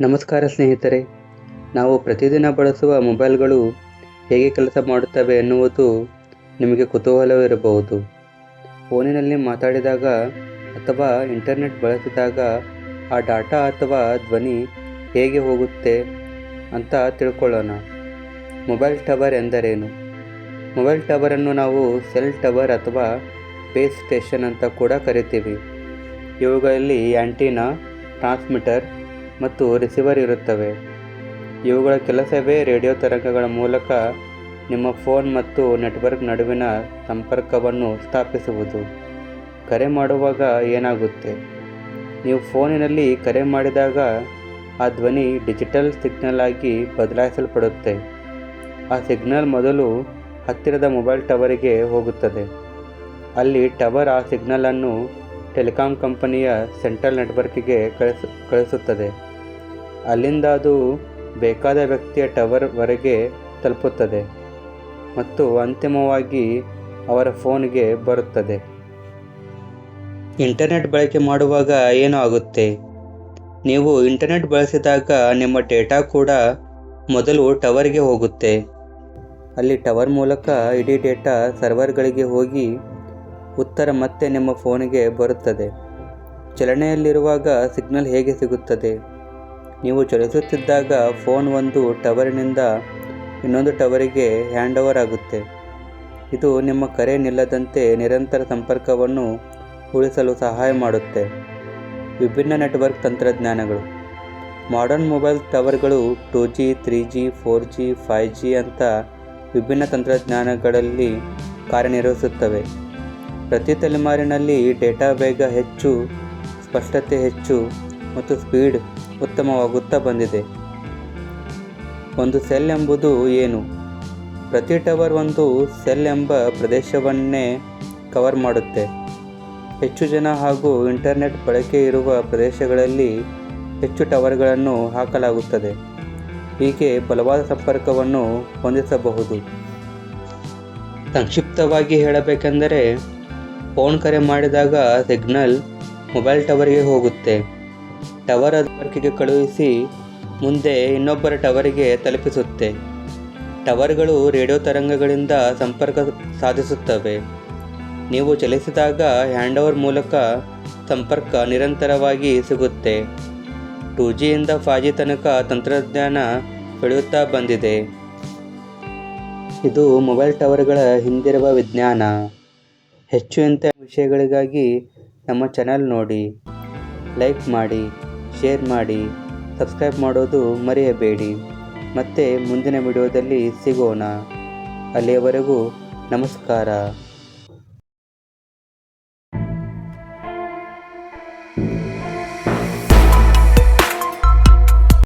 ನಮಸ್ಕಾರ ಸ್ನೇಹಿತರೆ, ನಾವು ಪ್ರತಿದಿನ ಬಳಸುವ ಮೊಬೈಲ್ಗಳು ಹೇಗೆ ಕೆಲಸ ಮಾಡುತ್ತವೆ ಎನ್ನುವುದು ನಿಮಗೆ ಕುತೂಹಲವಿರಬಹುದು ಫೋನಿನಲ್ಲಿ ಮಾತಾಡಿದಾಗ ಅಥವಾ ಇಂಟರ್ನೆಟ್ ಬಳಸಿದಾಗ ಆ ಡಾಟಾ ಅಥವಾ ಧ್ವನಿ ಹೇಗೆ ಹೋಗುತ್ತೆ ಅಂತ ತಿಳ್ಕೊಳ್ಳೋಣ. ಮೊಬೈಲ್ ಟವರ್ ಎಂದರೇನು? ಮೊಬೈಲ್ ಟವರನ್ನು ನಾವು ಸೆಲ್ ಟವರ್ ಅಥವಾ ಬೇಸ್ ಸ್ಟೇಷನ್ ಅಂತ ಕೂಡ ಕರಿತೀವಿ. ಇವುಗಳಲ್ಲಿ ಆ್ಯಂಟೀನಾ ಟ್ರಾನ್ಸ್ಮಿಟರ್ ಮತ್ತು ರಿಸೀವರ್ ಇರುತ್ತವೆ. ಇವುಗಳ ಕೆಲಸವೇ ರೇಡಿಯೋ ತರಂಗಗಳ ಮೂಲಕ ನಿಮ್ಮ ಫೋನ್ ಮತ್ತು ನೆಟ್ವರ್ಕ್ ನಡುವಿನ ಸಂಪರ್ಕವನ್ನು ಸ್ಥಾಪಿಸುವುದು. ಕರೆ ಮಾಡುವಾಗ ಏನಾಗುತ್ತೆ? ನೀವು ಫೋನಿನಲ್ಲಿ ಕರೆ ಮಾಡಿದಾಗ ಆ ಧ್ವನಿ ಡಿಜಿಟಲ್ ಸಿಗ್ನಲ್ ಆಗಿ ಬದಲಾಯಿಸಲ್ಪಡುತ್ತೆ. ಆ ಸಿಗ್ನಲ್ ಮೊದಲು ಹತ್ತಿರದ ಮೊಬೈಲ್ ಟವರಿಗೆ ಹೋಗುತ್ತದೆ. ಅಲ್ಲಿ ಟವರ್ ಆ ಸಿಗ್ನಲನ್ನು ಟೆಲಿಕಾಂ ಕಂಪನಿಯ ಸೆಂಟ್ರಲ್ ನೆಟ್ವರ್ಕಿಗೆ ಕಳಿಸ, ಕಳಿಸುತ್ತದೆ. ಅಲ್ಲಿಂದ ಅದು ಬೇಕಾದ ವ್ಯಕ್ತಿಯ ಟವರ್ವರೆಗೆ ತಲುಪುತ್ತದೆ ಮತ್ತು ಅಂತಿಮವಾಗಿ ಅವರ ಫೋನ್ಗೆ ಬರುತ್ತದೆ. ಇಂಟರ್ನೆಟ್ ಬಳಕೆ ಮಾಡುವಾಗ ಏನು ಆಗುತ್ತೆ? ನೀವು ಇಂಟರ್ನೆಟ್ ಬಳಸಿದಾಗ ನಿಮ್ಮ ಡೇಟಾ ಕೂಡ ಮೊದಲು ಟವರ್ಗೆ ಹೋಗುತ್ತೆ. ಅಲ್ಲಿ ಟವರ್ ಮೂಲಕ ಇಡೀ ಡೇಟಾ ಸರ್ವರ್ಗಳಿಗೆ ಹೋಗಿ ಉತ್ತರ ಮತ್ತೆ ನಿಮ್ಮ ಫೋನಿಗೆ ಬರುತ್ತದೆ. ಚಲನೆಯಲ್ಲಿರುವಾಗ ಸಿಗ್ನಲ್ ಹೇಗೆ ಸಿಗುತ್ತದೆ? ನೀವು ಚಲಿಸುತ್ತಿದ್ದಾಗ ಫೋನ್ ಒಂದು ಟವರಿನಿಂದ ಇನ್ನೊಂದು ಟವರಿಗೆ ಹ್ಯಾಂಡ್ ಓವರ್ ಆಗುತ್ತೆ. ಇದು ನಿಮ್ಮ ಕರೆ ನಿಲ್ಲದಂತೆ ನಿರಂತರ ಸಂಪರ್ಕವನ್ನು ಉಳಿಸಲು ಸಹಾಯ ಮಾಡುತ್ತೆ. ವಿಭಿನ್ನ ನೆಟ್ವರ್ಕ್ ತಂತ್ರಜ್ಞಾನಗಳು. Modern mobile ಟವರ್ಗಳು two G three G four G five G ಅಂತ ವಿಭಿನ್ನ ತಂತ್ರಜ್ಞಾನಗಳಲ್ಲಿ ಕಾರ್ಯನಿರ್ವಹಿಸುತ್ತವೆ. ಪ್ರತಿ ತಲೆಮಾರಿನಲ್ಲಿ ಡೇಟಾ ವೇಗ ಹೆಚ್ಚು, ಸ್ಪಷ್ಟತೆ ಹೆಚ್ಚು ಮತ್ತು ಸ್ಪೀಡ್ ಉತ್ತಮವಾಗುತ್ತಾ ಬಂದಿದೆ. ಒಂದು ಸೆಲ್ ಎಂಬುದು ಏನು? ಪ್ರತಿ ಟವರ್ ಒಂದು ಸೆಲ್ ಎಂಬ ಪ್ರದೇಶವನ್ನೇ ಕವರ್ ಮಾಡುತ್ತೆ. ಹೆಚ್ಚು ಜನ ಹಾಗೂ ಇಂಟರ್ನೆಟ್ ಬಳಕೆ ಇರುವ ಪ್ರದೇಶಗಳಲ್ಲಿ ಹೆಚ್ಚು ಟವರ್ಗಳನ್ನು ಹಾಕಲಾಗುತ್ತದೆ. ಹೀಗೆ ಬಲವಾದ ಸಂಪರ್ಕವನ್ನು ಹೊಂದಿಸಬಹುದು. ಸಂಕ್ಷಿಪ್ತವಾಗಿ ಹೇಳಬೇಕೆಂದರೆ, ಫೋನ್ ಕರೆ ಮಾಡಿದಾಗ ಸಿಗ್ನಲ್ ಮೊಬೈಲ್ ಟವರ್ಗೆ ಹೋಗುತ್ತೆ. ಟವರ್ ನೆಟ್ವರ್ಕಿಗೆ ಕಳುಹಿಸಿ ಮುಂದೆ ಇನ್ನೊಬ್ಬರ ಟವರಿಗೆ ತಲುಪಿಸುತ್ತೆ. ಟವರ್ಗಳು ರೇಡಿಯೋ ತರಂಗಗಳಿಂದ ಸಂಪರ್ಕ ಸಾಧಿಸುತ್ತವೆ. ನೀವು ಚಲಿಸಿದಾಗ ಹ್ಯಾಂಡ್ ಓವರ್ ಮೂಲಕ ಸಂಪರ್ಕ ನಿರಂತರವಾಗಿ ಸಿಗುತ್ತೆ. ಟೂ ಜಿಯಿಂದ ಫೈ ಜಿ ತನಕ ತಂತ್ರಜ್ಞಾನ ಬೆಳೆಯುತ್ತಾ ಬಂದಿದೆ. ಇದು ಮೊಬೈಲ್ ಟವರ್ಗಳ ಹಿಂದಿರುವ ವಿಜ್ಞಾನ. ಹೆಚ್ಚು ಇಂಥ ವಿಷಯಗಳಿಗಾಗಿ ನಮ್ಮ ಚಾನಲ್ ನೋಡಿ. ಲೈಕ್ ಮಾಡಿ ಶೇರ್ ಮಾಡಿ ಸಬ್ಸ್ಕ್ರೈಬ್ ಮಾಡೋದು ಮರೆಯಬೇಡಿ. ಮತ್ತೆ ಮುಂದಿನ ವಿಡಿಯೋದಲ್ಲಿ ಸಿಗೋಣ. ಅಲ್ಲಿಯವರೆಗೂ ನಮಸ್ಕಾರ.